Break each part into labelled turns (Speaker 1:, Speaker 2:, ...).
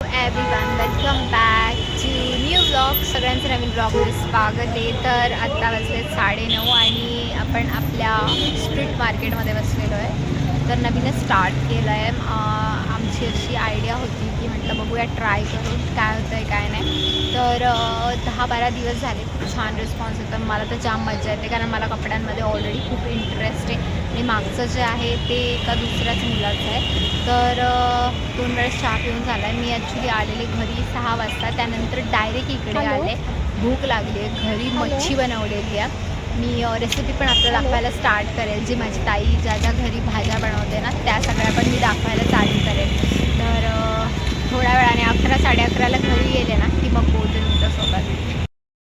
Speaker 1: Everyone welcome back to new blog सगळ्यांचं नवीन ब्लॉगमध्ये स्वागत आहे. तर आत्ता वाजले साडेनऊ आणि आपण आपल्या स्ट्रीट मार्केटमध्ये बसलेलो आहे. तर नवीनच स्टार्ट केलं आहे आमची अशी आयडिया होती की म्हटलं बघूया ट्राय करून काय होतं आहे काय नाही. तर दहा बारा दिवस झाले खूप छान रिस्पॉन्स होता. मला तर जाम मजा येते कारण मला कपड्यांमध्ये ऑलरेडी खूप इंटरेस्ट आहे. आणि मागचं जे आहे ते एका दुसऱ्याच मुलाचं आहे. तर दोन वेळेस चहा पिऊन झाला आहे मी ॲक्च्युली आलेले घरी सहा वाजता. त्यानंतर डायरेक्ट इकडे? आले. भूक लागली आहे घरी? मच्छी बनवलेली आहे. मी रेसिपी पण आता दाखवायला स्टार्ट करेल. जी माझी ताई ज्या ज्या घरी भाज्या बनवते ना त्या सगळ्या पण मी दाखवायला चालू करेल. तर थोड्या वेळाने अकरा साडे अकराला घरी गेले ना की मग बोलते तुमच्यासोबत.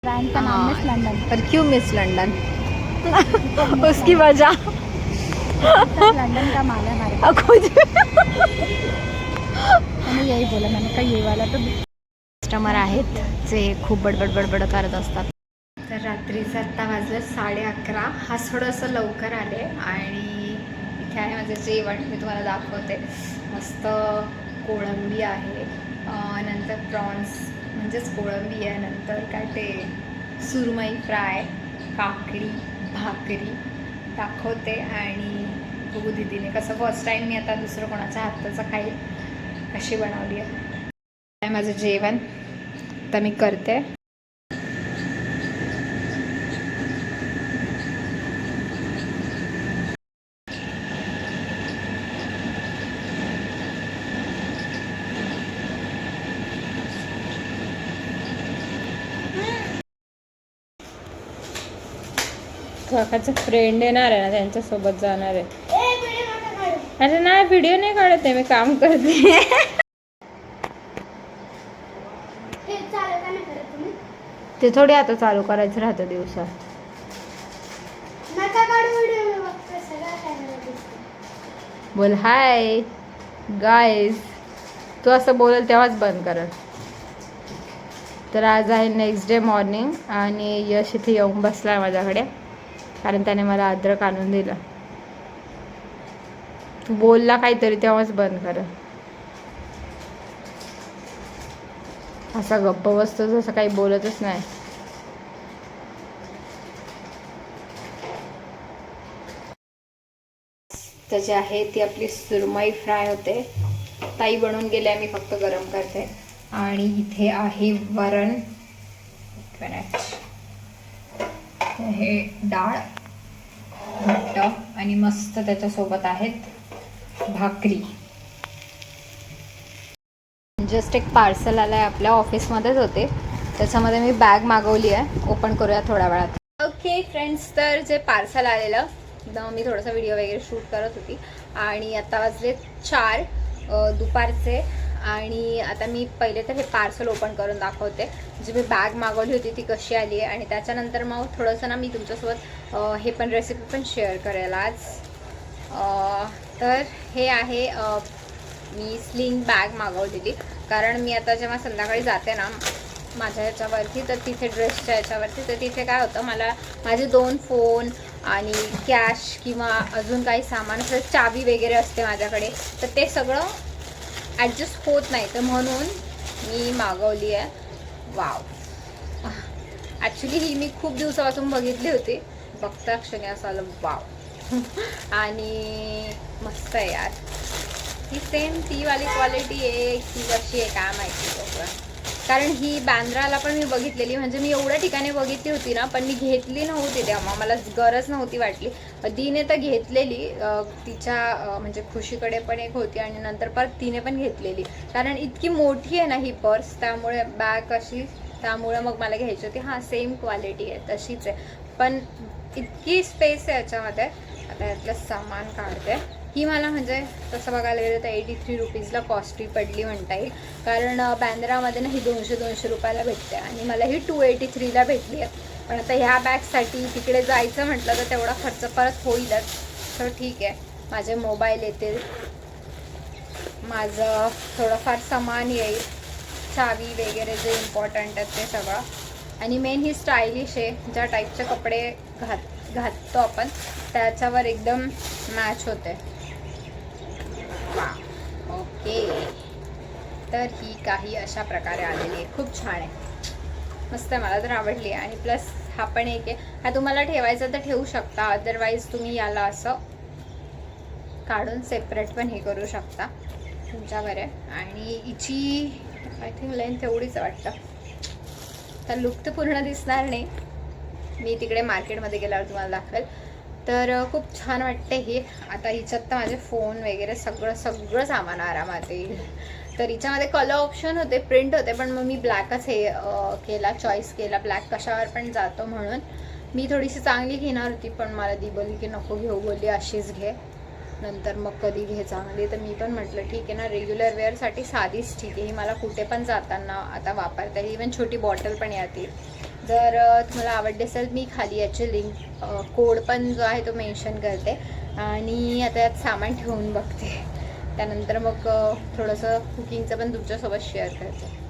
Speaker 2: ब्रांड का नाम है लंदन
Speaker 1: पर क्यों मिस लंडन. उसकी वजह.
Speaker 2: लंदन का माल है हमारे
Speaker 1: खुद
Speaker 2: मैंने यही बोला मैंने कहा ये वाला तो
Speaker 1: कस्टमर आहेत जे खूप बडबड बडबड करत असतात. तर रात्रीचं आत्ता वाजलं साडे अकरा. हा थोडंसं लवकर आले आणि इथे आहे माझं जेवण मी तुम्हाला दाखवते. मस्त कोळंबी आहे. नंतर प्रॉन्स म्हणजेच कोळंबी आहे. नंतर काय ते सुरमई फ्राय काकडी भाकरी दाखवते. आणि बघू दिदीने कसं फर्स्ट टाईम मी आता दुसरं कोणाच्या हाताचं खाईल अशी बनवली आहे. आहे माझं जेवण. तर मी करते. काकाचं फ्रेंड येणार आहे ना त्यांच्यासोबत जाणार आहे. अरे नाही व्हिडिओ नाही काढत आहे मी काम करते. ते थोडी आता चालू करायचं राहतं दिवसात. बोल हाय गाईज तू असं बोलेल तेव्हाच बंद कर तर आज आहे नेक्स्ट डे मॉर्निंग आणि यश इथे येऊन बसला आहे माझ्याकडे. कारण त्याने मला अद्रक आणून दिलं. तू बोलला काहीतरी तेव्हाच बंद कर. असा गप्प बसतो असं काही बोलतच नाही. तर जे आहे ती आपली सुरमई फ्राय होते. ताई बनवून गेल्या मी फक्त गरम करते. आणि इथे आहे वरण. मिनिट. हे डाळ घट्ट आणि मस्त त्याच्यासोबत आहेत भाकरी. जस्ट एक पार्सल आलं आहे आपल्या ऑफिसमध्येच होते. त्याच्यामध्ये मी बॅग मागवली आहे. ओपन करूया थोड्या वेळात. ओके फ्रेंड्स तर जे पार्सल आलेलं मी थोडासा व्हिडिओ वगैरे शूट करत होती. आणि आता वाजले चार. दुपारचे आणि आता मी पहिले तर हे पार्सल ओपन करून दाखवते. जी मी बॅग मागवली होती ती कशी आली आहे? आणि त्याच्यानंतर मग थोडंसं ना मी तुमच्यासोबत हे पण रेसिपी पण शेअर करेल आज. तर हे आहे मी स्लिंग बॅग मागवलेली. कारण मी आता जेव्हा संध्याकाळी जाते ना माझ्या ह्याच्यावरती तर तिथे ड्रेसच्या ह्याच्यावरती तर तिथे काय होतं मला माझे दोन फोन आणि कॅश किंवा अजून काही सामान असं चावी वगैरे असते माझ्याकडे तर ते सगळं ॲडजस्ट होत नाही. तर म्हणून मी मागवली आहे. वाव ॲक्च्युली ही मी खूप दिवसापासून बघितली होती. बघता क्षणी असं आलं वाव आणि मस्त आहे यार. ही सेम ती वाली क्वालिटी आहे की कशी आहे काय माहिती बघा कारण ही बांद्राला पण मी बघितलेली म्हणजे मी एवढ्या ठिकाणी बघितली होती ना पण मी घेतली नव्हती तेव्हा. मला गरज नव्हती वाटली. दीने तर घेतलेली तिच्या म्हणजे खुशीकडे पण एक होती आणि नंतर परत तिने पण घेतलेली. कारण इतकी मोठी आहे ना ही पर्स त्यामुळे बॅग अशी त्यामुळे मग मला घ्यायची होती. हां सेम क्वालिटी आहे तशीच आहे. पण इतकी स्पेस आहे याच्यामध्ये. आता यातलं सामान काढते. ही मला म्हणजे तसं बघायला गेलं तर एटी थ्री रुपीजला कॉस्टली पडली म्हणता येईल कारण बँद्रामध्ये ना ही दोनशे दोनशे रुपयाला भेटते आणि मला ही टू एटी थ्रीला भेटली आहे. पण आता ह्या बॅगसाठी तिकडे जायचं म्हटलं तर तेवढा खर्च परत होईलच. तर ठीक आहे. माझे मोबाईल येतील. माझं थोडंफार सामान येईल. चावी वगैरे जे इम्पॉर्टंट आहेत ते सगळं. आणि मेन ही स्टायलिश आहे. ज्या टाईपचे कपडे घात घाततो आपण त्याच्यावर एकदम मॅच होते. हां. ओके. तर ही काही अशा प्रकारे आलेली आहे. खूप छान आहे. मस्त आहे मला तर आवडली आहे. आणि प्लस हा पण एक आहे. हा तुम्हाला ठेवायचा तर ठेवू शकता. अदरवाईज तुम्ही याला असं काढून सेपरेट पण हे करू शकता. तुमच्यावर आहे. आणि हिची आय थिंक लेंथ एवढीच वाटतं. तर लुक तर पूर्ण दिसणार नाही. मी तिकडे मार्केटमध्ये गेल्यावर तुम्हाला दाखवेल. तर खूप छान वाटते हे. आता हिच्यात तर माझे फोन वगैरे सगळं सगळं सामान आरामात येईल. तर हिच्यामध्ये कलर ऑप्शन होते प्रिंट होते पण मग मी ब्लॅकच हे केला चॉईस केला. ब्लॅक कशावर पण जातो म्हणून. मी थोडीशी चांगली घेणार होती पण मला दी बोलली की नको घेऊ बोलली अशीच घे. नंतर मग कधी घे चांगली. तर मी पण म्हटलं ठीक आहे ना रेग्युलर वेअरसाठी साधीच ठीक आहे. ही मला कुठे पण जाताना आता वापरता येईल. इवन छोटी बॉटल पण येतील जर तुम्हाला आवडले असेल मी खाली याची लिंक कोड पण जो आहे तो मेन्शन करते. आणि आता यात सामान ठेवून बघते. त्यानंतर मग थोडंसं कुकिंगचं पण तुमच्यासोबत शेअर करते.